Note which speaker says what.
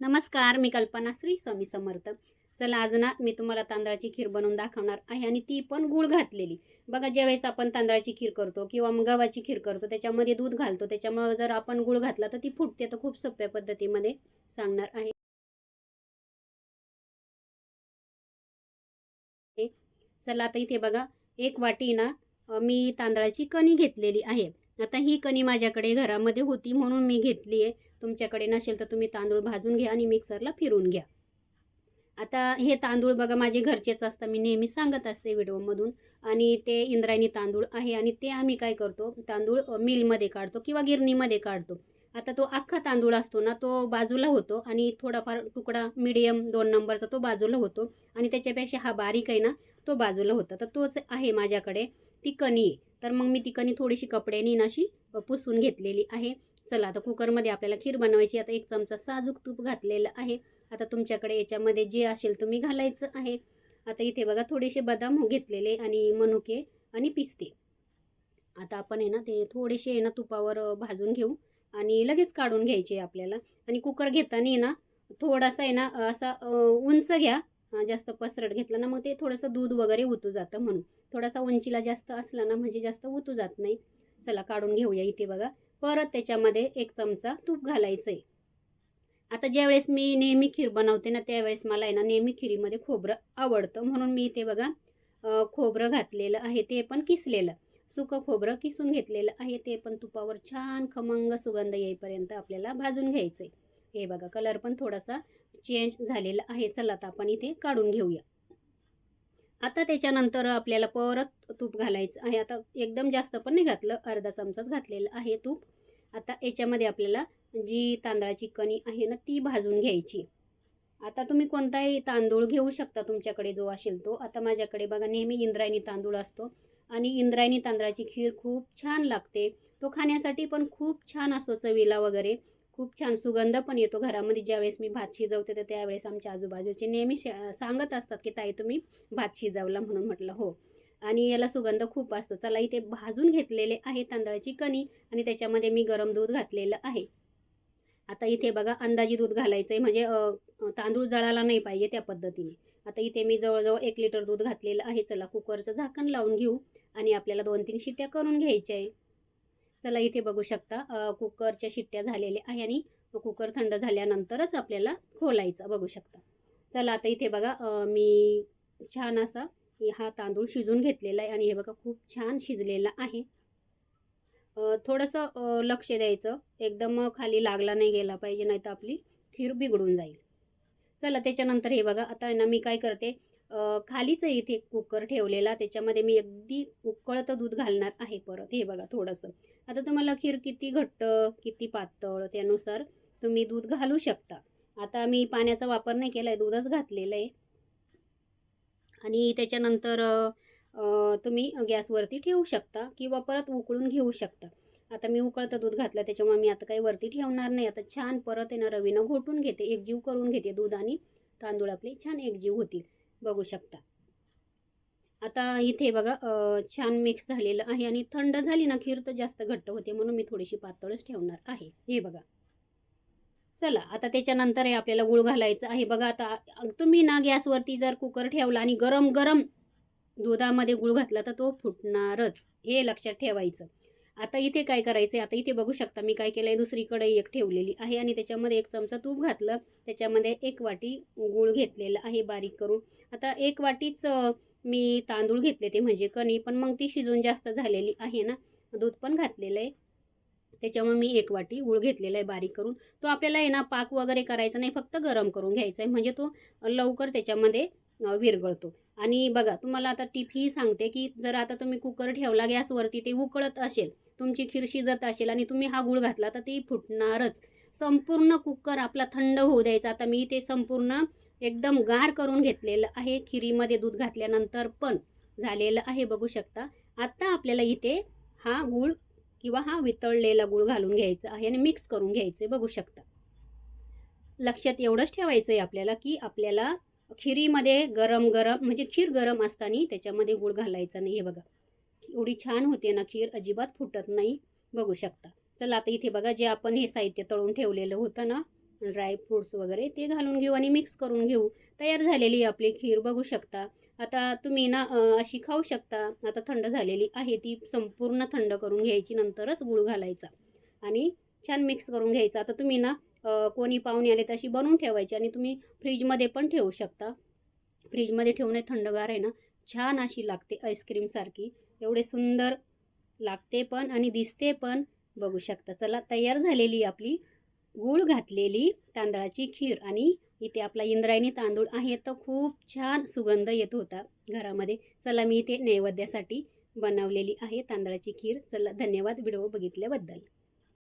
Speaker 1: नमस्कार मी कल्पना श्री स्वामी समर्थ. चला आज ना मी तुम्हाला तांदळाची खीर बनवून दाखवणार आहे आणि ती पण गुळ घातलेली. बघा ज्यावेळेस आपण तांदळाची खीर करतो किंवा मग गव्हाची खीर करतो त्याच्यामध्ये दूध घालतो त्याच्यामुळे जर आपण गुळ घातला तर ती फुटते. तर खूप सोप्या पद्धतीमध्ये सांगणार आहे. चला आता इथे बघा एक वाटी ना मी तांदळाची कणी घेतलेली आहे. आता ही कणी माझ्याकडे घरामध्ये होती म्हणून मी घेतली आहे तुमच्याकडे नसेल तर तुम्ही तांदूळ भाजून घ्या आणि मिक्सरला फिरून घ्या. आता हे तांदूळ बघा माझे घरचेच असतं मी नेहमी सांगत असते व्हिडिओमधून. आणि ते इंद्रायणी तांदूळ आहे आणि ते आम्ही काय करतो तांदूळ मिलमध्ये काढतो किंवा गिरणीमध्ये काढतो. आता तो अख्खा तांदूळ असतो ना तो बाजूला होतो आणि थोडाफार तुकडा मिडियम दोन नंबरचा तो बाजूला होतो आणि त्याच्यापेक्षा हा बारीक आहे ना तो बाजूला होता. तर तोच आहे माझ्याकडे. ती कणी आहे. तर मग मी ती कणी थोडीशी कपड्यानी ना अशी पुसून घेतलेली आहे. चला आता कुकरमध्ये आपल्याला खीर बनवायची आता एक चमचा साजूक तूप घातलेलं आहे. आता तुमच्याकडे याच्यामध्ये जे असेल तुम्ही घालायचं आहे. आता इथे बघा थोडेसे बदाम हो घेतलेले आणि मनुके आणि पिस्ते. आता आपण आहे ना ते थोडेसे आहे ना तुपावर भाजून घेऊ आणि लगेच काढून घ्यायचे आपल्याला. आणि कुकर घेताना आहे ना थोडासा आहे ना असा उंच घ्या. जास्त पसरट घेतला ना मग ते थोडंसं दूध वगैरे उतू जातं म्हणून. थोडासा उंचीला जास्त असला ना म्हणजे जास्त उतू जात नाही. चला काढून घेऊया इथे बघा. परत त्याच्यामध्ये एक चमचा तूप घालायचं आहे आता ज्यावेळेस मी नेहमी खीर बनवते ना त्यावेळेस मला आहे ना नेहमी खिरीमध्ये खोबरं आवडतं. म्हणून मी इथे बघा खोबरं घातलेलं आहे ते पण किसलेलं. सुकं खोबरं किसून घेतलेलं आहे ते पण तुपावर छान खमंग सुगंध येईपर्यंत आपल्याला भाजून घ्यायचं आहे हे बघा कलर पण थोडासा चेंज झालेला आहे. चला आता आपण इथे काढून घेऊया. आता त्याच्यानंतर आपल्याला परत तूप घालायचं आहे. आता एकदम जास्त पण नाही घातलं अर्धा चमचाच घातलेलं आहे तूप. आता याच्यामध्ये आपल्याला जी तांदळाची कणी आहे ना ती भाजून घ्यायची. आता तुम्ही कोणताही तांदूळ घेऊ शकता तुमच्याकडे जो असेल तो. आता माझ्याकडे बघा नेहमी इंद्रायणी तांदूळ असतो. आणि इंद्रायणी तांदळाची खीर खूप छान लागते. तो खाण्यासाठी पण खूप छान असतो चवीला वगैरे. खूप छान सुगंध पण येतो घरामध्ये. ज्यावेळेस मी भात शिजवते तर त्यावेळेस आमच्या आजूबाजूचे नेहमी सांगत असतात की ताई तुम्ही भात शिजवला म्हणून म्हटलं हो. आणि याला सुगंध खूप असतो. चला इथे भाजून घेतलेले आहे तांदळाची कणी आणि त्याच्यामध्ये मी गरम दूध घातलेलं आहे. आता इथे बघा अंदाजी दूध घालायचं आहे म्हणजे तांदूळ जळाला नाही पाहिजे त्या पद्धतीने. आता इथे मी जवळजवळ एक लिटर दूध घातलेलं आहे. चला कुकरचं झाकण लावून घेऊ आणि आपल्याला दोन तीन शिट्ट्या करून घ्यायच्या आहे. चला इथे बघू शकता कुकरच्या शिट्ट्या झालेल्या आहे आणि कुकर थंड झाल्यानंतरच आपल्याला खोलायचा बघू शकता. चला आता इथे बघा मी छान असा हा तांदूळ शिजून घेतलेला आहे आणि हे बघा खूप छान शिजलेला आहे. थोडंसं लक्ष द्यायचं एकदम खाली लागला नाही गेला पाहिजे नाही तर आपली खीर बिघडून जाईल. चला त्याच्यानंतर हे बघा आता आहे ना मी काय करते खालीच इथे कुकर ठेवलेला. त्याच्यामध्ये मी अगदी उकळतं दूध घालणार आहे परत. हे बघा थोडंसं. आता तुम्हाला खीर किती घट्ट किती पातळ त्यानुसार तुम्ही दूध घालू शकता. आता मी पाण्याचा वापर नाही केला आहे दूधच घातलेलं आहे. आणि त्याच्यानंतर तुम्ही गॅसवरती ठेवू शकता किंवा परत उकळून घेऊ शकता. आता मी उकळतं दूध घातलं त्याच्यामुळे मी आता काही वरती ठेवणार नाही. आता छान परत येणं रवीनं घोटून घेते एकजीव करून घेते दूध आणि तांदूळ आपले छान एकजीव होतील. बघू शकता. आता इथे बघा छान मिक्स झालेलं आहे आणि थंड झाली ना खीर तर जास्त घट्ट होते म्हणून मी थोडीशी पातळच ठेवणार आहे. हे बघा. चला आता त्याच्यानंतर हे आपल्याला गुळ घालायचं आहे. बघा आता तुम्ही ना गॅसवरती जर कुकर ठेवला आणि गरम गरम दुधामध्ये गुळ घातला तर तो फुटणारच. हे लक्षात ठेवायचं. आता इथे काय करायचं आहे आता इथे बघू शकता मी काय केलं आहे दुसरी कढई एक ठेवलेली आहे आणि त्याच्यामध्ये एक चमचा तूप घातलं. त्याच्यामध्ये एक वाटी गुळ घेतलेला आहे बारीक करून. आता एक वाटीच मी तांदूळ घेतले ते म्हणजे कणी पण मग ती शिजून जास्त झालेली आहे ना. दूध पण घातलेलं आहे. त्याच्यामुळे मी एक वाटी गुळ घेतलेला आहे बारीक करून. तो आपल्याला आहे ना पाक वगैरे करायचा नाही फक्त गरम करून घ्यायचा आहे. म्हणजे तो लवकर त्याच्यामध्ये विरगळतो आणि बघा तुम्हाला आता टिप ही सांगते की जर आता तुम्ही कुकर ठेवला गॅसवरती ते उकळत असेल तुमची खीर शिजत असेल आणि तुम्ही हा गुळ घातला तर ती फुटणारच. संपूर्ण कुकर आपला थंड होऊ द्यायचा. आता मी ते संपूर्ण एकदम गार करून घेतलेलं आहे. खिरीमध्ये दूध घातल्यानंतर पण झालेलं आहे बघू शकता. आत्ता आपल्याला इथे हा गुळ किंवा हा वितळलेला गुळ घालून घ्यायचा आहे आणि मिक्स करून घ्यायचं आहे बघू शकता. लक्षात एवढंच ठेवायचं आहे आपल्याला की आपल्याला खिरीमध्ये गरम गरम म्हणजे खीर गरम असताना त्याच्यामध्ये गुळ घालायचा नाही हे बघा. एवढी छान होते ना खीर अजिबात फुटत नाही बघू शकता. चला आता इथे बघा जे आपण हे साहित्य तळून ठेवलेलं होतं ना ड्राय फ्रूट्स वगैरे ते घालून घेऊ आणि मिक्स करून घेऊ. तयार झालेली आपली खीर बघू शकता. आता तुम्ही ना अशी खाऊ शकता. आता थंड झालेली आहे ती संपूर्ण थंड करून घ्यायची नंतरच गुळ घालायचा. आणि छान मिक्स करून घ्यायचा. आता तुम्ही ना कोणी पाहुणे आले तर अशी बनवून ठेवायची आणि तुम्ही फ्रीजमध्ये पण ठेवू शकता. फ्रीजमध्ये ठेवणे थंडगार आहे ना छान अशी लागते आईस्क्रीमसारखी एवढे सुंदर लागते पण आणि दिसते पण. बघू शकता. चला तयार झालेली आपली गूळ घातलेली तांदळाची खीर आणि इथे आपला इंद्रायणी तांदूळ आहे. तर खूप छान सुगंध येत होता घरामध्ये. चला मी इथे नैवेद्यासाठी बनवलेली आहे तांदळाची खीर. चला धन्यवाद. व्हिडिओ बघितल्याबद्दल.